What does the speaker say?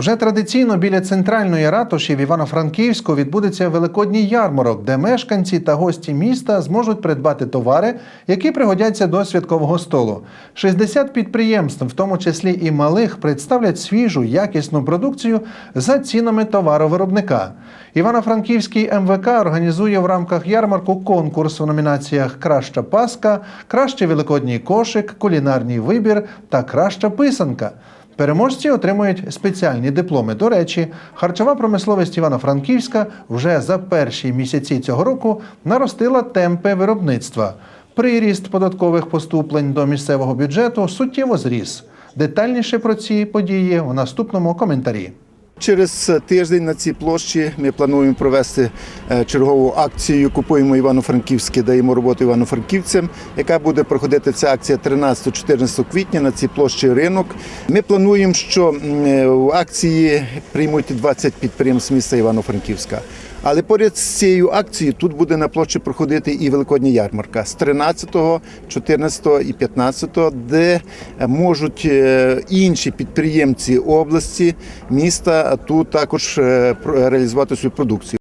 Вже традиційно біля центральної ратуші в Івано-Франківську відбудеться великодній ярмарок, де мешканці та гості міста зможуть придбати товари, які пригодяться до святкового столу. 60 підприємств, в тому числі і малих, представлять свіжу якісну продукцію за цінами товаровиробника. Івано-Франківський МВК організує в рамках ярмарку конкурс у номінаціях Краща паска, Кращий великодній кошик, Кулінарний вибір та Краща писанка. Переможці отримують спеціальні дипломи. До речі, харчова промисловість Івано-Франківська вже за перші місяці цього року наростила темпи виробництва. Приріст податкових поступлень до місцевого бюджету суттєво зріс. Детальніше про ці події у наступному коментарі. Через тиждень на цій площі ми плануємо провести е, чергову акцію Купуємо Івано-Франківське, даємо роботу івано-франківцям, яка буде проходити ця акція 13-14 квітня на цій площі ринок. Ми плануємо, що е, в акції приймуть 20 підприємств міста Івано-Франківська. Але поряд з цією акцією тут буде на площі проходити і Великодня ярмарка з 13, 14 і 15, де можуть е, інші підприємці області, міста тут також е, реалізувати свою продукцію.